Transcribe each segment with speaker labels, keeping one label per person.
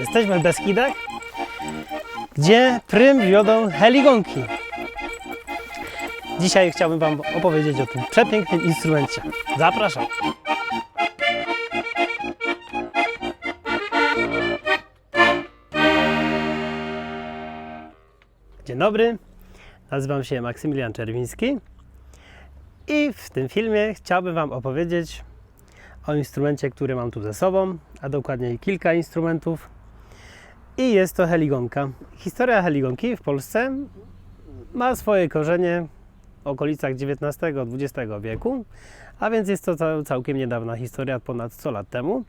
Speaker 1: Jesteśmy w Beskidach, gdzie prym wiodą heligonki. Dzisiaj chciałbym Wam opowiedzieć o tym przepięknym instrumencie. Zapraszam. Dzień dobry, nazywam się Maksymilian Czerwiński i w tym filmie chciałbym Wam opowiedzieć o instrumencie, który mam tu ze sobą, a dokładniej kilka instrumentów. I jest to heligonka. Historia heligonki w Polsce ma swoje korzenie w okolicach XIX-XX wieku, a więc jest to cał- całkiem niedawna historia, ponad 100 lat temu.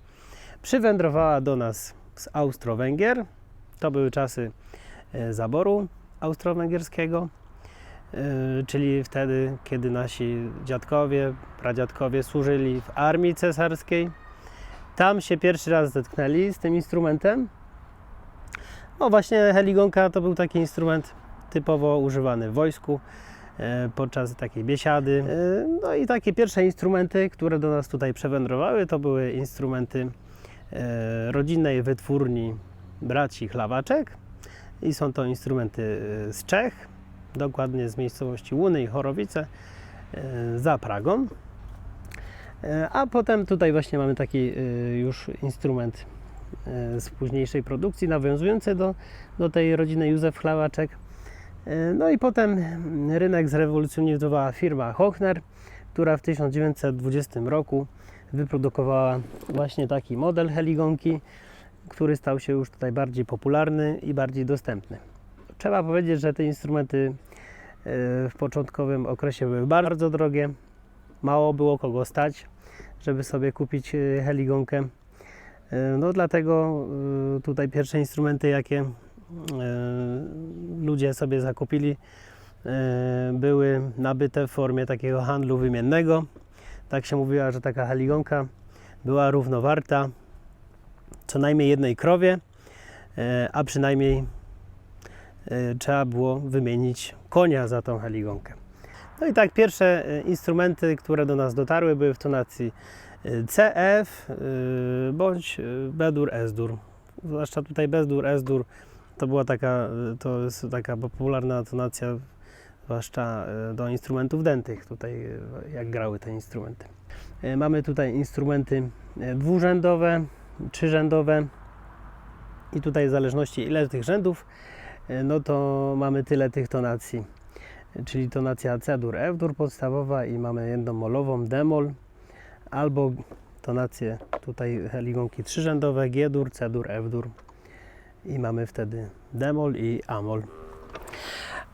Speaker 1: Przywędrowała do nas z Austro-Węgier. To były czasy e, zaboru austro-węgierskiego, e, czyli wtedy, kiedy nasi dziadkowie, pradziadkowie służyli w armii cesarskiej. Tam się pierwszy raz zetknęli z tym instrumentem. No właśnie heligonka to był taki instrument typowo używany w wojsku e, podczas takiej biesiady. E, No i takie pierwsze instrumenty, które do nas tutaj przewędrowały, to były instrumenty e, rodzinnej wytwórni braci Chlawaczek i są to instrumenty z Czech, dokładnie z miejscowości Łuny i Chorowice za Pragą. A potem tutaj właśnie mamy taki już instrument z późniejszej produkcji, nawiązujący do, do tej rodziny Józef Chlawaczek. E, No i potem rynek zrewolucjonizowała firma Hochner, która w 1920 roku wyprodukowała właśnie taki model heligonki, który stał się już tutaj bardziej popularny i bardziej dostępny. Trzeba powiedzieć, że te instrumenty e, w początkowym okresie były bardzo drogie. Mało było kogo stać, żeby sobie kupić e, heligonkę. E, No dlatego e, tutaj pierwsze instrumenty, jakie e, ludzie sobie zakupili, były nabyte w formie takiego handlu wymiennego. Tak się mówiła, że taka heligonka była równowarta co najmniej jednej krowie, a przynajmniej trzeba było wymienić konia za tą heligonkę. No i tak pierwsze instrumenty, które do nas dotarły, były w tonacji CF e, bądź e, B-dur, S-dur. Zwłaszcza tutaj B-dur, S-dur to była taka, e, to jest taka popularna tonacja, zwłaszcza do instrumentów dętych, tutaj jak grały te instrumenty. Mamy tutaj instrumenty dwurzędowe, trzyrzędowe i tutaj w zależności ile tych rzędów, no to mamy tyle tych tonacji. Czyli tonacja C-dur, F-dur podstawowa i mamy jedną molową D-mol albo tonację tutaj heligonki trzyrzędowe G-dur, C-dur, F-dur i mamy wtedy D-mol i A-mol.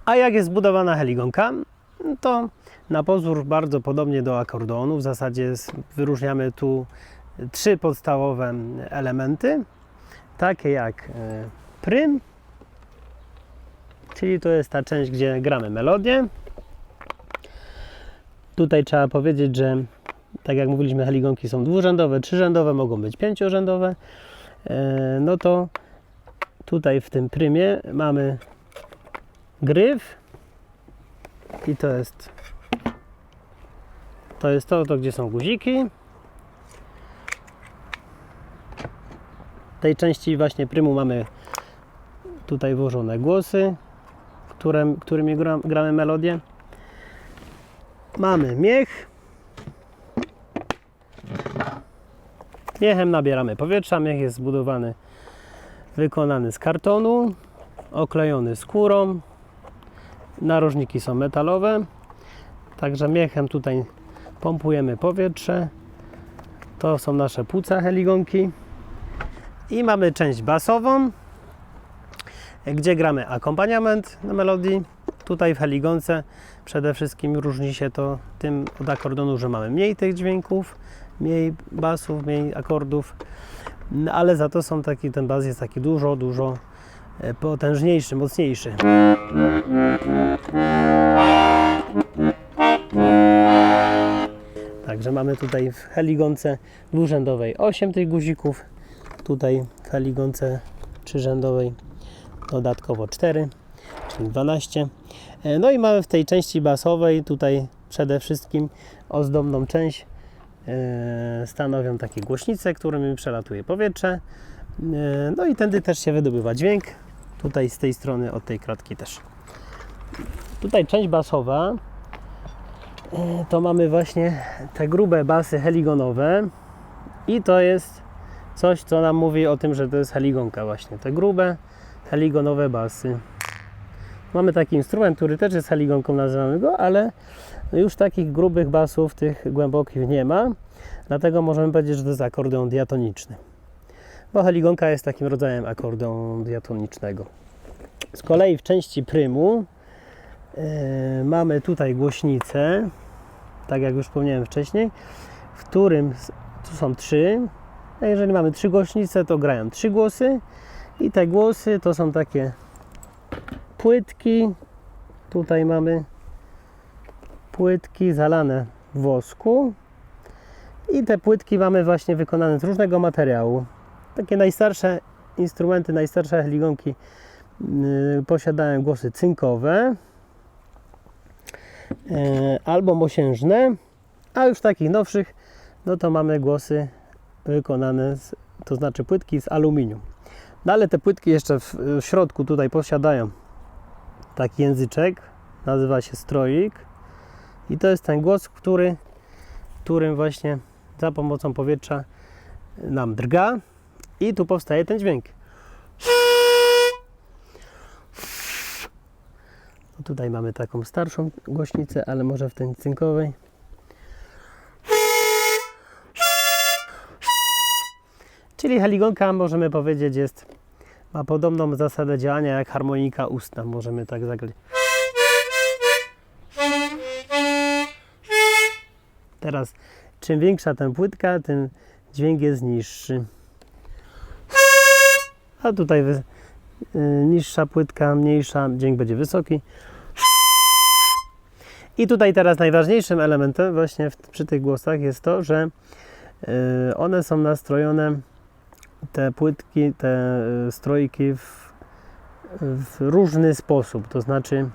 Speaker 1: A jak jest zbudowana heligonka? To na pozór bardzo podobnie do akordeonu. W zasadzie wyróżniamy tu trzy podstawowe elementy, takie jak e, prym, czyli to jest ta część, gdzie gramy melodię. Tutaj trzeba powiedzieć, że tak jak mówiliśmy, heligonki są dwurzędowe, trzyrzędowe, mogą być pięciorzędowe. E, No to tutaj w tym prymie mamy gryf i to jest to jest to, to gdzie są guziki. tej części właśnie prymu mamy tutaj włożone głosy, które, którymi gra, gramy melodię. Mamy miech. Miechem nabieramy powietrza. Miech jest zbudowany, wykonany z kartonu, oklejony skórą. Narożniki są metalowe. Także miechem tutaj pompujemy powietrze. To są nasze płuca heligonki. I mamy część basową, gdzie gramy akompaniament na melodii. Tutaj w heligonce przede wszystkim różni się to tym od akordonu, że mamy mniej tych dźwięków, mniej basów, mniej akordów, ale za to są taki, ten bas jest taki dużo, dużo e, potężniejszy, mocniejszy. Także mamy tutaj w heligonce dwurzędowej 8 tych guzików, tutaj w heligonce trzyrzędowej dodatkowo 4, czyli 12. E, No i mamy w tej części basowej tutaj przede wszystkim ozdobną część stanowią takie głośnice, którymi przelatuje powietrze. E, No i tędy też się wydobywa dźwięk. Tutaj z tej strony, od tej kratki też. Tutaj część basowa e, to mamy właśnie te grube basy heligonowe i to jest coś, co nam mówi o tym, że to jest heligonka właśnie. Te grube heligonowe basy. Mamy taki instrument, który też jest heligonką, nazywamy go, ale już takich grubych basów, tych głębokich nie ma. Dlatego możemy powiedzieć, że to jest akordeon diatoniczny. Bo heligonka jest takim rodzajem akordeonu diatonicznego. Z kolei w części prymu e, mamy tutaj głośnicę, tak jak już wspomniałem wcześniej, w którym tu są trzy. A jeżeli mamy trzy głośnice, to grają trzy głosy i te głosy to są takie płytki. Tutaj mamy płytki zalane w wosku. I te płytki mamy właśnie wykonane z różnego materiału. Takie najstarsze instrumenty, najstarsze heligonki yy, posiadają głosy cynkowe yy, albo mosiężne, a już takich nowszych, no to mamy głosy wykonane, z, to znaczy płytki z aluminium. No ale te płytki jeszcze w, w środku tutaj posiadają taki języczek, nazywa się stroik i to jest ten głos, który, którym właśnie za pomocą powietrza nam drga i tu powstaje ten dźwięk. No tutaj mamy taką starszą głośnicę, ale może w tej cynkowej. Czyli heligonka możemy powiedzieć jest ma podobną zasadę działania jak harmonika ustna. Możemy tak zagrać. Teraz czym większa ten płytka, tym dźwięk jest niższy. A tutaj y, niższa płytka, mniejsza, dźwięk będzie wysoki. I tutaj teraz najważniejszym elementem właśnie w, przy tych głosach jest to, że y, one są nastrojone, te płytki, te y, strojki w, w różny sposób. To znaczy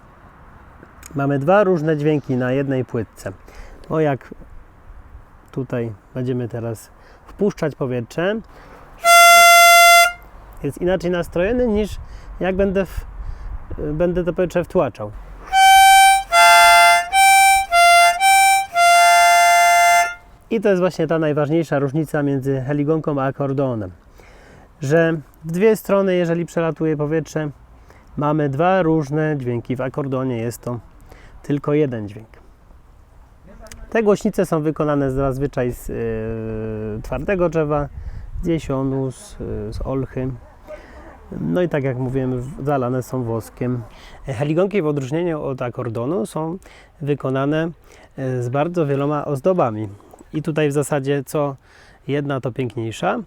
Speaker 1: mamy dwa różne dźwięki na jednej płytce. O jak tutaj będziemy teraz wpuszczać powietrze, jest inaczej nastrojony niż jak będę, w, będę to powietrze wtłaczał. I to jest właśnie ta najważniejsza różnica między heligonką a akordeonem. Że w dwie strony, jeżeli przelatuje powietrze, mamy dwa różne dźwięki. W akordeonie jest to tylko jeden dźwięk. Te głośnice są wykonane zazwyczaj z e, twardego drzewa, z jesionu, z, z olchy. No i tak jak mówiłem, zalane są woskiem. Heligonki w odróżnieniu od akordonu są wykonane e, z bardzo wieloma ozdobami. I tutaj w zasadzie co jedna to piękniejsza.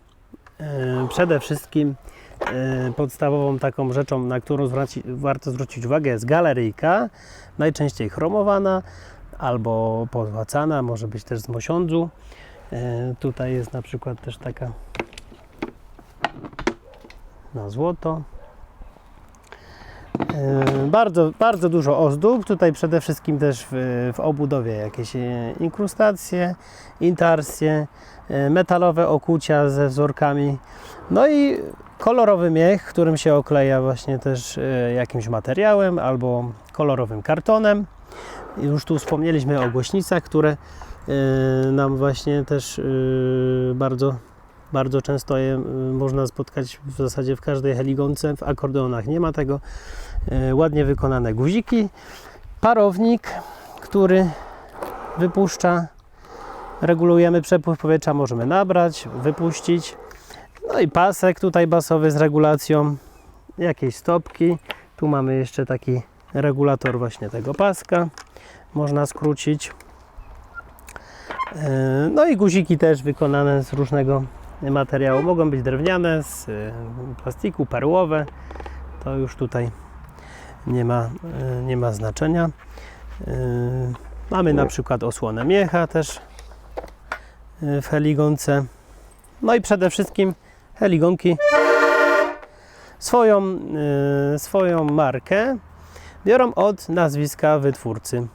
Speaker 1: E, Przede wszystkim e, podstawową taką rzeczą, na którą zwraci, warto zwrócić uwagę jest galeryjka, najczęściej chromowana albo pozłacana, może być też z mosiądzu. E, Tutaj jest na przykład też taka na złoto. E, Bardzo, bardzo dużo ozdób. Tutaj przede wszystkim też w, w obudowie jakieś e, inkrustacje, intarsje, e, metalowe okucia ze wzorkami. No i kolorowy miech, którym się okleja właśnie też jakimś materiałem albo kolorowym kartonem. Już tu wspomnieliśmy o głośnicach, które nam właśnie też bardzo bardzo często je y, można spotkać w zasadzie w każdej heligonce. W akordeonach nie ma tego. Y, Ładnie wykonane guziki. Parownik, który wypuszcza. Regulujemy przepływ powietrza, możemy nabrać, wypuścić. No i pasek tutaj basowy z regulacją. Jakieś stopki. Tu mamy jeszcze taki regulator właśnie tego paska. Można skrócić. Y, No i guziki też wykonane z różnego materiału. Mogą być drewniane, z y, plastiku, perłowe. To już tutaj nie ma, y, nie ma znaczenia. Y, Mamy na przykład osłonę miecha też w heligonce. No i przede wszystkim heligonki swoją, swoją markę biorą od nazwiska wytwórcy.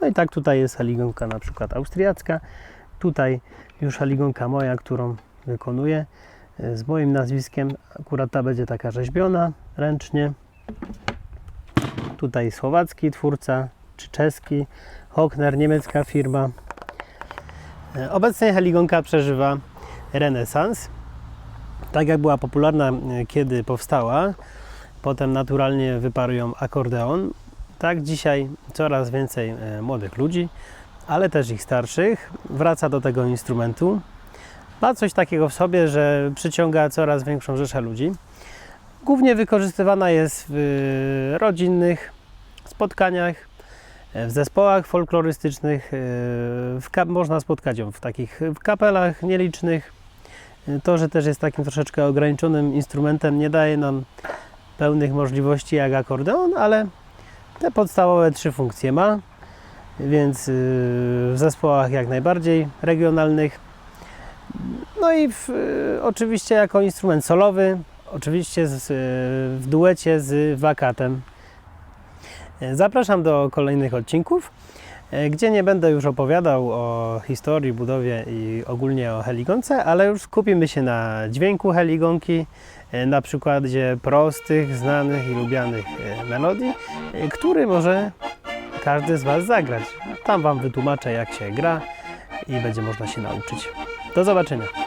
Speaker 1: No i tak tutaj jest heligonka na przykład austriacka. Tutaj już heligonka moja, którą wykonuję, z moim nazwiskiem. Akurat ta będzie taka rzeźbiona ręcznie. Tutaj słowacki twórca, czy czeski, Hochner, niemiecka firma. Obecnie heligonka przeżywa renesans. Tak jak była popularna, e, kiedy powstała, potem naturalnie wyparł ją akordeon. Tak dzisiaj coraz więcej e, młodych ludzi, ale też ich starszych, wraca do tego instrumentu. Ma coś takiego w sobie, że przyciąga coraz większą rzeszę ludzi. Głównie wykorzystywana jest w e, rodzinnych spotkaniach, e, w zespołach folklorystycznych. e, W można spotkać ją w takich w kapelach nielicznych. To, że też jest takim troszeczkę ograniczonym instrumentem, nie daje nam pełnych możliwości jak akordeon, ale te podstawowe trzy funkcje ma, więc w zespołach jak najbardziej regionalnych. No i w, yy, oczywiście jako instrument solowy, oczywiście z, yy, w duecie z wakatem. Yy, Zapraszam do kolejnych odcinków, gdzie nie będę już opowiadał o historii, budowie i ogólnie o heligonce, ale już skupimy się na dźwięku heligonki, na przykładzie prostych, znanych i lubianych melodii, który może każdy z Was zagrać. Tam Wam wytłumaczę, jak się gra i będzie można się nauczyć. Do zobaczenia.